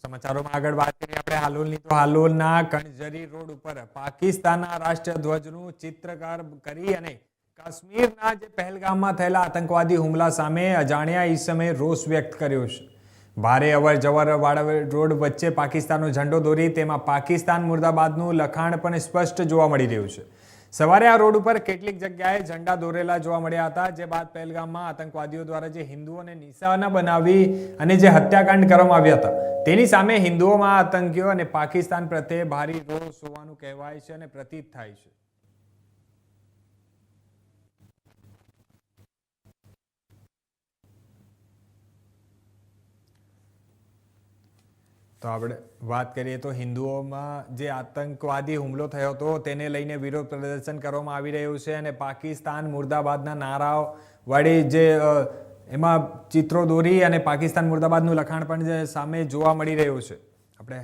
સમાચારોમાં આગળ વાત કરીએ આપણે હાલોલની. તો હાલોલના કણઝરી રોડ ઉપર પાકિસ્તાનના રાષ્ટ્રધ્વજનું ચિત્રકાર કરી અને કાશ્મીરના જે પહેલગામમાં થયેલા આતંકવાદી હુમલા સામે અજાણ્યા ઈસમે રોષ વ્યક્ત કર્યો છે. ભારે અવર જવર રોડ વચ્ચે પાકિસ્તાનનો ઝંડો દોરી તેમાં પાકિસ્તાન મુર્દાબાદનું લખાણ પણ સ્પષ્ટ જોવા મળી રહ્યું છે. સવારે આ રોડ ઉપર કેટલીક જગ્યાએ ઝંડા દોરેલા જોવા મળ્યા હતા, જે બાદ પહેલગામમાં આતંકવાદીઓ દ્વારા જે હિન્દુઓને નિશાના બનાવી અને જે હત્યાકાંડ કરવામાં આવ્યા હતા. તેની સામે હિન્દુઓમાં આતંકીઓ અને પાકિસ્તાન પ્રત્યે ભારે રોષ હોવાનું કહેવાય છે અને પ્રતીત થાય છે. તો આપણે વાત કરીએ તો હિન્દુઓમાં જે આતંકવાદી હુમલો થયો હતો તેને લઈને વિરોધ પ્રદર્શન કરવામાં આવી રહ્યું છે અને પાકિસ્તાન મુર્દાબાદના નારાઓ વળી જે એમાં ચિત્રો દોરી અને પાકિસ્તાન મુર્દાબાદનું લખાણ પણ સામે જોવા મળી રહ્યું છે. આપણે